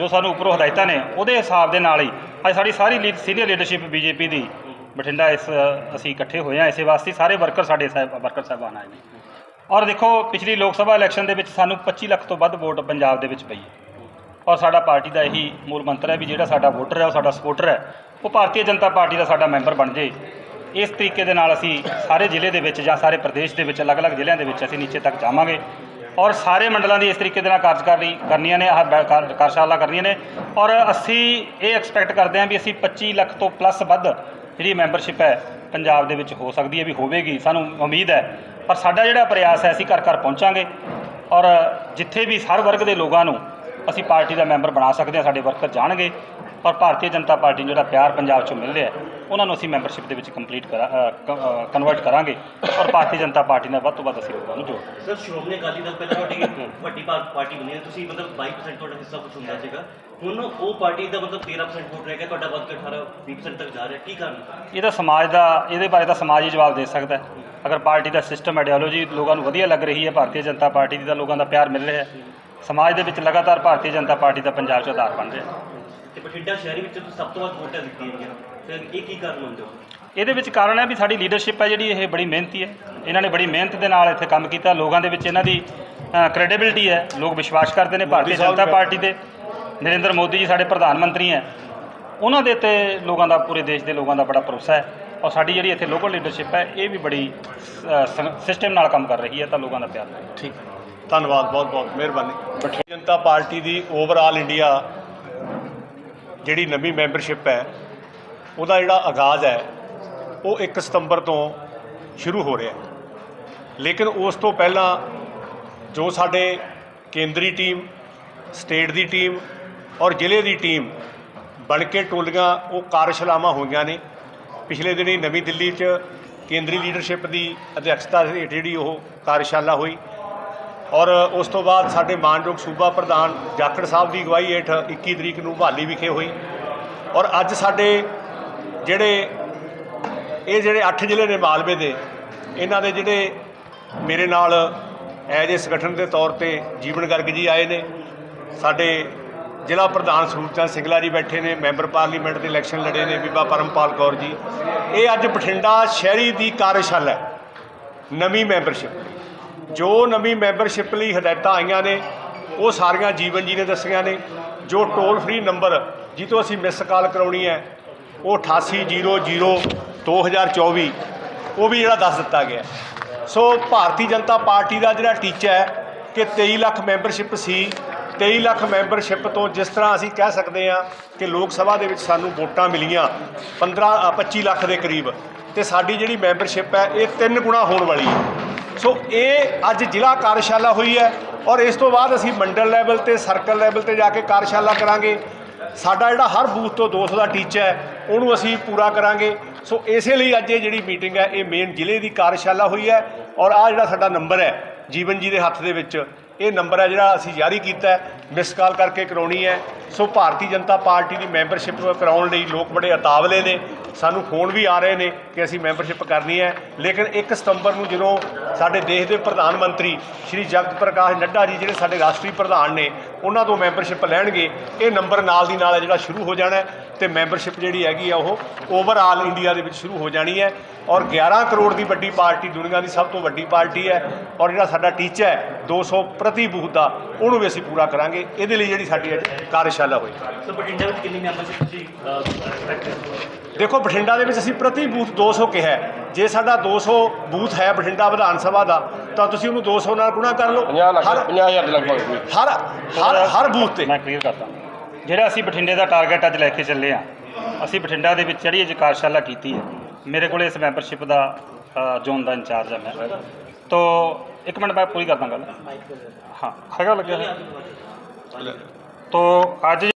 ਜੋ ਸਾਨੂੰ ਉੱਪਰੋਂ ਹਦਾਇਤਾਂ ਨੇ, ਉਹਦੇ ਹਿਸਾਬ ਦੇ ਨਾਲ ਹੀ ਅੱਜ ਸਾਡੀ ਸਾਰੀ ਲੀਡ ਸੀਨੀਅਰ ਲੀਡਰਸ਼ਿਪ ਬੀਜੇਪੀ ਦੀ ਬਠਿੰਡਾ ਇਸ, ਅਸੀਂ ਇਕੱਠੇ ਹੋਏ ਹਾਂ, ਇਸੇ ਵਾਸਤੇ ਸਾਰੇ ਵਰਕਰ ਸਾਡੇ ਸਾਹਿਬ, ਵਰਕਰ ਸਾਹਿਬਾਨ ਆਏ ਨੇ। ਔਰ ਦੇਖੋ, ਪਿਛਲੀ ਲੋਕ ਸਭਾ ਇਲੈਕਸ਼ਨ ਦੇ ਵਿੱਚ ਸਾਨੂੰ 25 ਲੱਖ ਤੋਂ ਵੱਧ ਵੋਟ ਪੰਜਾਬ ਦੇ ਵਿੱਚ ਪਈ ਔਰ ਸਾਡਾ ਪਾਰਟੀ ਦਾ ਇਹੀ ਮੂਲ ਮੰਤਰ ਹੈ ਵੀ ਜਿਹੜਾ ਸਾਡਾ ਵੋਟਰ ਹੈ, ਉਹ ਸਾਡਾ ਸਪੋਰਟਰ ਹੈ। ਉਹ ਭਾਰਤੀ ਜਨਤਾ ਪਾਰਟੀ ਦਾ ਸਾਡਾ ਮੈਂਬਰ ਬਣ ਜੇ। ਇਸ ਤਰੀਕੇ ਦੇ ਨਾਲ ਅਸੀਂ ਸਾਰੇ ਜ਼ਿਲ੍ਹੇ ਦੇ ਵਿੱਚ ਜਾਂ ਸਾਰੇ ਪ੍ਰਦੇਸ਼ ਦੇ ਵਿੱਚ, ਅਲੱਗ-ਅਲੱਗ ਜ਼ਿਲ੍ਹਿਆਂ ਦੇ ਵਿੱਚ ਅਸੀਂ ਨੀਚੇ ਤੱਕ ਜਾਵਾਂਗੇ। ਔਰ ਸਾਰੇ ਮੰਡਲਾਂ ਦੀ ਇਸ ਤਰੀਕੇ ਦੇ ਨਾਲ ਕਾਰਜਕਾਰੀ ਕਰਨੀਆਂ ਨੇ, ਆਹ ਬੈ- ਕਾਰ- ਕਾਰਜਸ਼ਾਲਾ ਕਰਨੀਆਂ ਨੇ। ਔਰ ਅਸੀਂ ਇਹ ਐਕਸਪੈਕਟ ਕਰਦੇ ਹਾਂ ਵੀ ਅਸੀਂ 25 ਲੱਖ ਤੋਂ ਪਲੱਸ ਵੱਧ ਜਿਹੜੀ ਮੈਂਬਰਸ਼ਿਪ ਹੈ ਪੰਜਾਬ ਦੇ ਵਿੱਚ ਹੋ ਸਕਦੀ ਹੈ, ਵੀ ਹੋਵੇਗੀ। ਸਾਨੂੰ ਉਮੀਦ ਹੈ। ਪਰ ਸਾਡਾ ਜਿਹੜਾ ਪ੍ਰਯਾਸ ਹੈ, ਅਸੀਂ ਘਰ ਘਰ ਪਹੁੰਚਾਂਗੇ। ਔਰ ਜਿੱਥੇ ਵੀ ਹਰ ਵਰਗ ਦੇ ਲੋਕਾਂ ਨੂੰ ਅਸੀਂ ਪਾਰਟੀ ਦਾ ਮੈਂਬਰ ਬਣਾ ਸਕਦੇ ਹਾਂ ਸਾਡੇ ਵਰਕਰ ਜਾਣਗੇ ਔਰ ਭਾਰਤੀ ਜਨਤਾ ਪਾਰਟੀ ਨੂੰ ਜਿਹੜਾ ਪਿਆਰ ਪੰਜਾਬ 'ਚੋਂ ਮਿਲ ਰਿਹਾ ਉਹਨਾਂ ਨੂੰ ਅਸੀਂ ਮੈਂਬਰਸ਼ਿਪ ਦੇ ਵਿੱਚ ਕੰਪਲੀਟ ਕਰਾ ਕਨਵਰਟ ਕਰਾਂਗੇ ਔਰ ਭਾਰਤੀ ਜਨਤਾ ਪਾਰਟੀ ਨਾਲ ਵੱਧ ਤੋਂ ਵੱਧ ਅਸੀਂ ਲੋਕਾਂ ਨੂੰ ਜੋੜਾਂਗੇ। ਸਰ ਸ਼੍ਰੋਮਣੀ ਅਕਾਲੀ ਦਲ ਪਹਿਲਾਂ ਤੁਹਾਡੀ ਵੱਡੀ ਪਾਰਟੀ ਬਣੀ ਹੈ ਤੁਸੀਂ ਮਤਲਬ 22% ਤੁਹਾਡਾ ਹਿੱਸਾ ਕੁਝ ਹੁੰਦਾ ਸੀਗਾ। ਹੁਣ ਉਹ ਪਾਰਟੀ ਦਾ ਮਤਲਬ 13% ਵੋਟ ਰਹਿ ਗਿਆ ਤੁਹਾਡਾ ਵੱਧ ਕੇ 18 20% ਤੱਕ ਜਾ ਰਿਹਾ ਕੀ ਕਾਰਨ ਇਹਦਾ ਸਮਾਜ ਦਾ ਇਹਦੇ ਬਾਰੇ ਤਾਂ ਸਮਾਜ ਹੀ ਜਵਾਬ ਦੇ ਸਕਦਾ ਹੈ। ਅਗਰ ਪਾਰਟੀ ਦਾ ਸਿਸਟਮ ਆਈਡੀਓਲੋਜੀ ਲੋਕਾਂ ਨੂੰ ਵਧੀਆ ਲੱਗ ਰਹੀ ਹੈ ਭਾਰਤੀ ਜਨਤਾ ਪਾਰਟੀ ਦੀ ਤਾਂ ਲੋਕਾਂ ਦਾ ਪਿਆਰ ਮਿਲ ਰਿਹਾ ਹੈ। ਸਮਾਜ ਦੇ ਵਿੱਚ ਲਗਾਤਾਰ ਭਾਰਤੀ ਜਨਤਾ ਪਾਰਟੀ ਦਾ ਪੰਜਾਬ 'ਚ ਆਧਾਰ ਬਣ ਰਿਹਾ। ਹੈ ਤੇ ਬਠਿੰਡਾ ਸ਼ਹਿਰੀ ਵਿੱਚ ਤੁਸੀਂ ਸਭ ਤੋਂ ਵੱਧ ਵੋਟਾਂ ਦਿੱਤੀਆਂ ਗਈਆਂ। ਫਿਰ ਇਹ ਕੀ ਕਾਰਨ ਮੰਨਦੇ ਹੋ? ਇਹਦੇ ਵਿੱਚ ਕਾਰਨ ਹੈ ਵੀ ਸਾਡੀ ਲੀਡਰਸ਼ਿਪ ਹੈ ਜਿਹੜੀ ਇਹ ਬੜੀ ਮਿਹਨਤੀ ਹੈ। ਇਹਨਾਂ ਨੇ ਬੜੀ ਮਿਹਨਤ ਦੇ ਨਾਲ ਇੱਥੇ ਕੰਮ ਕੀਤਾ। ਲੋਕਾਂ ਦੇ ਵਿੱਚ ਇਹਨਾਂ ਦੀ ਕ੍ਰੈਡੀਬਿਲਿਟੀ ਹੈ। ਲੋਕ ਵਿਸ਼ਵਾਸ ਕਰਦੇ ਨੇ ਭਾਰਤੀ ਜਨਤਾ ਪਾਰਟੀ ਦੇ ਨਰਿੰਦਰ ਮੋਦੀ ਜੀ ਸਾਡੇ ਪ੍ਰਧਾਨ ਮੰਤਰੀ ਹੈ। ਉਹਨਾਂ ਦੇ ਤੇ ਲੋਕਾਂ ਦਾ ਪੂਰੇ ਦੇਸ਼ ਦੇ ਲੋਕਾਂ ਦਾ ਬੜਾ ਭਰੋਸਾ ਹੈ। ਔਰ ਸਾਡੀ ਜਿਹੜੀ ਇੱਥੇ ਲੋਕਲ ਲੀਡਰਸ਼ਿਪ ਹੈ ਇਹ ਵੀ ਬੜੀ ਸਿਸਟਮ ਨਾਲ ਕੰਮ ਕਰ ਰਹੀ ਹੈ ਤਾਂ ਲੋਕਾਂ ਦਾ ਪਿਆਰ ਹੈ। ਠੀਕ। ਧੰਨਵਾਦ, ਬਹੁਤ ਬਹੁਤ ਮਿਹਰਬਾਨੀ। ਬਠਿੰਡਾ ਜਨਤਾ ਪਾਰਟੀ ਦੀ ਓਵਰਆਲ ਇੰਡੀਆ ਜਿਹੜੀ ਨਵੀਂ ਮੈਂਬਰਸ਼ਿਪ ਹੈ, ਉਹਦਾ ਜਿਹੜਾ ਆਗਾਜ਼ ਹੈ, ਉਹ 1 ਸਤੰਬਰ ਤੋਂ ਸ਼ੁਰੂ ਹੋ ਰਿਹਾ ਲੇਕਿਨ ਉਸ ਤੋਂ ਪਹਿਲਾਂ ਜੋ ਸਾਡੇ ਕੇਂਦਰੀ ਟੀਮ, ਸਟੇਟ ਦੀ ਟੀਮ ਔਰ ਜ਼ਿਲ੍ਹੇ ਦੀ ਟੀਮ ਬਣ ਕੇ ਟੋਲੀਆਂ, ਉਹ ਕਾਰਜਸ਼ਾਲਾਵਾਂ ਹੋਈਆਂ ਨੇ। ਪਿਛਲੇ ਦਿਨੀ ਨਵੀਂ ਦਿੱਲੀ 'ਚ ਕੇਂਦਰੀ ਲੀਡਰਸ਼ਿਪ ਦੀ ਅਧਿਕਸ਼ਤਾ ਹੇਠ ਜਿਹੜੀ ਉਹ ਕਾਰਜਸ਼ਾਲਾ ਹੋਈ। ਔਰ ਉਸ ਤੋਂ ਬਾਅਦ ਸਾਡੇ ਮਾਨਯੋਗ ਸੂਬਾ ਪ੍ਰਧਾਨ ਜਾਖੜ ਸਾਹਿਬ ਦੀ ਅਗਵਾਈ ਹੇਠ 21 ਤਰੀਕ ਨੂੰ ਮੁਹਾਲੀ ਵਿਖੇ ਹੋਈ। ਔਰ ਅੱਜ ਸਾਡੇ ਜਿਹੜੇ ਇਹ ਜਿਹੜੇ 8 ਜ਼ਿਲ੍ਹੇ ਨੇ ਮਾਲਵੇ ਦੇ, ਇਹਨਾਂ ਦੇ ਜਿਹੜੇ ਮੇਰੇ ਨਾਲ ਐਜ ਏ ਸੰਗਠਨ ਦੇ ਤੌਰ ਤੇ ਜੀਵਨ ਗਰਗ ਜੀ ਆਏ ਨੇ, ਸਾਡੇ ਜ਼ਿਲ੍ਹਾ ਪ੍ਰਧਾਨ ਸਰੂਪਚੰਦ ਸਿੰਗਲਾ ਜੀ ਬੈਠੇ ਨੇ, ਮੈਂਬਰ ਪਾਰਲੀਮੈਂਟ ਦੇ ਇਲੈਕਸ਼ਨ ਲੜੇ ਨੇ, ਬੀਬਾ ਪਰਮਪਾਲ ਕੌਰ ਜੀ। ਇਹ ਅੱਜ ਬਠਿੰਡਾ ਸ਼ਹਿਰੀ ਦੀ ਕਾਰਜਸ਼ਾਲਾ ਹੈ, ਨਵੀਂ ਮੈਂਬਰਸ਼ਿਪ। ਜੋ ਨਵੀਂ ਮੈਂਬਰਸ਼ਿਪ ਲਈ ਹਦਾਇਤਾਂ ਆਈਆਂ ਨੇ ਉਹ ਸਾਰੀਆਂ ਜੀਵਨ ਜੀ ਨੇ ਦੱਸੀਆਂ ਨੇ। ਜੋ ਟੋਲ ਫ੍ਰੀ ਨੰਬਰ ਜਿੱਥੋਂ ਅਸੀਂ ਮਿਸ ਕਾਲ ਕਰਾਉਣੀ ਹੈ ਉਹ 8800 2024 ਉਹ ਵੀ ਜਿਹੜਾ ਦੱਸ ਦਿੱਤਾ ਗਿਆ। ਸੋ ਭਾਰਤੀ ਜਨਤਾ ਪਾਰਟੀ ਦਾ ਜਿਹੜਾ ਟੀਚਾ ਹੈ ਕਿ 23 ਲੱਖ ਮੈਂਬਰਸ਼ਿਪ ਸੀ। 23 ਲੱਖ ਮੈਂਬਰਸ਼ਿਪ ਤੋਂ ਜਿਸ ਤਰ੍ਹਾਂ ਅਸੀਂ ਕਹਿ ਸਕਦੇ ਹਾਂ ਕਿ ਲੋਕ ਸਭਾ ਦੇ ਵਿੱਚ ਸਾਨੂੰ ਵੋਟਾਂ ਮਿਲੀਆਂ 15 ਅ, 25 ਲੱਖ ਦੇ ਕਰੀਬ। ਤੇ ਸਾਡੀ ਜਿਹੜੀ ਮੈਂਬਰਸ਼ਿਪ ਹੈ ਇਹ ਤਿੰਨ ਗੁਣਾ ਹੋਣ ਵਾਲੀ ਹੈ। ਸੋ ਇਹ ਅੱਜ ਜ਼ਿਲ੍ਹਾ ਕਾਰਜਸ਼ਾਲਾ ਹੋਈ ਹੈ ਔਰ ਇਸ ਤੋਂ ਬਾਅਦ ਅਸੀਂ ਮੰਡਲ ਲੈਵਲ ਤੇ, ਸਰਕਲ ਲੈਵਲ ਤੇ ਜਾ ਕੇ ਕਾਰਜਸ਼ਾਲਾ ਕਰਾਂਗੇ। ਸਾਡਾ ਜਿਹੜਾ ਹਰ ਬੂਥ ਤੋਂ 200 ਦਾ ਟੀਚਾ ਹੈ, ਉਹਨੂੰ ਅਸੀਂ ਪੂਰਾ ਕਰਾਂਗੇ। ਸੋ ਇਸੇ ਲਈ ਅੱਜ ਇਹ ਜਿਹੜੀ ਮੀਟਿੰਗ ਹੈ, ਇਹ ਮੇਨ ਜ਼ਿਲ੍ਹੇ ਦੀ ਕਾਰਜਸ਼ਾਲਾ ਹੋਈ ਹੈ ਔਰ ਆ ਜਿਹੜਾ ਸਾਡਾ ਨੰਬਰ ਹੈ, ਜੀਵਨ ਜੀ ਦੇ ਹੱਥ ਦੇ ਵਿੱਚ, ਇਹ ਨੰਬਰ ਹੈ ਜਿਹੜਾ ਅਸੀਂ ਜਾਰੀ ਕੀਤਾ ਮਿਸ ਕਾਲ ਕਰਕੇ ਕਰਾਉਣੀ ਹੈ। ਸੋ ਭਾਰਤੀ ਜਨਤਾ ਪਾਰਟੀ ਦੀ ਮੈਂਬਰਸ਼ਿਪ ਕਰਾਉਣ ਲਈ ਲੋਕ ਬੜੇ ਅਤਾਵਲੇ ਨੇ। ਸਾਨੂੰ ਫੋਨ ਵੀ ਆ ਰਹੇ ਨੇ ਕਿ ਅਸੀਂ ਮੈਂਬਰਸ਼ਿਪ ਕਰਨੀ ਹੈ। ਲੇਕਿਨ 1 ਸਤੰਬਰ ਨੂੰ ਜਦੋਂ ਸਾਡੇ ਦੇਸ਼ ਦੇ ਪ੍ਰਧਾਨ ਮੰਤਰੀ ਸ਼੍ਰੀ ਜਗਤ ਪ੍ਰਕਾਸ਼ ਨੱਡਾ ਜੀ ਜਿਹੜੇ ਸਾਡੇ ਰਾਸ਼ਟਰੀ ਪ੍ਰਧਾਨ ਨੇ ਉਹਨਾਂ ਤੋਂ ਮੈਂਬਰਸ਼ਿਪ ਲੈਣਗੇ ਇਹ ਨੰਬਰ ਨਾਲ ਦੀ ਨਾਲ ਜਿਹੜਾ ਸ਼ੁਰੂ ਹੋ ਜਾਣਾ ਤੇ ਮੈਂਬਰਸ਼ਿਪ ਜਿਹੜੀ ਹੈਗੀ ਆ ਉਹ ਓਵਰਆਲ ਇੰਡੀਆ ਦੇ ਵਿੱਚ ਸ਼ੁਰੂ ਹੋ ਜਾਣੀ ਹੈ। ਔਰ 11 ਕਰੋੜ ਦੀ ਵੱਡੀ ਪਾਰਟੀ ਦੁਨੀਆ ਦੀ ਸਭ ਤੋਂ ਵੱਡੀ ਪਾਰਟੀ ਹੈ। ਔਰ ਜਿਹੜਾ ਸਾਡਾ ਟੀਚਾ ਹੈ 200 ਪ੍ਰਤੀ ਬੂਥ ਦਾ ਉਹਨੂੰ ਵੀ ਅਸੀਂ ਪੂਰਾ ਕਰਾਂਗੇ। ਇਹਦੇ ਲਈ ਜਿਹੜੀ ਸਾਡੀ ਅੱਜ ਕਾਰਜਸ਼ਾਲਾ ਹੋਈ। ਸੋ ਬਠਿੰਡਾ ਵਿੱਚ ਕਿੰਨੀ ਮੈਂਬਰਸ਼ਿਪ ਤੁਸੀਂ ਹੋ? ਦੇਖੋ ਬਠਿੰਡਾ ਦੇ ਵਿੱਚ ਅਸੀਂ ਪ੍ਰਤੀ ਬੂਥ 200 ਕਿਹਾ। ਜੇ ਸਾਡਾ 200 ਬੂਥ ਹੈ ਬਠਿੰਡਾ ਵਿਧਾਨ ਸਭਾ ਦਾ ਤਾਂ ਤੁਸੀਂ ਉਹਨੂੰ 200 ਨਾਲ ਗੁਣਾ ਕਰ ਲਓ। 50 ਲੱਖ ਹਰ 50000 ਦੇ ਲਗਭਗ ਹਰ ਹਰ ਹਰ ਬੂਥ ਤੇ। ਮੈਂ ਕਲੀਅਰ ਕਰਦਾ ਜਿਹੜਾ ਅਸੀਂ ਬਠਿੰਡੇ ਦਾ ਟਾਰਗੇਟ ਅੱਜ ਲੈ ਕੇ ਚੱਲੇ ਆ ਅਸੀਂ ਬਠਿੰਡਾ ਦੇ ਵਿੱਚ ਜਿਹੜੀ ਅੱਜ ਕਾਰਜਸ਼ਾਲਾ ਕੀਤੀ ਹੈ। ਮੇਰੇ ਕੋਲ ਇਸ ਮੈਂਬਰਸ਼ਿਪ ਦਾ ਜ਼ੋਨ ਦਾ ਇੰਚਾਰਜ ਹੈ ਮੈਂ। ਤੋ ਇੱਕ ਮਿੰਟ ਮੈਂ ਪੂਰੀ ਕਰਦਾ ਗੱਲ। ਹਾਂ ਹੈਗਾ ਲੱਗਿਆ ਤੋ ਅੱਜ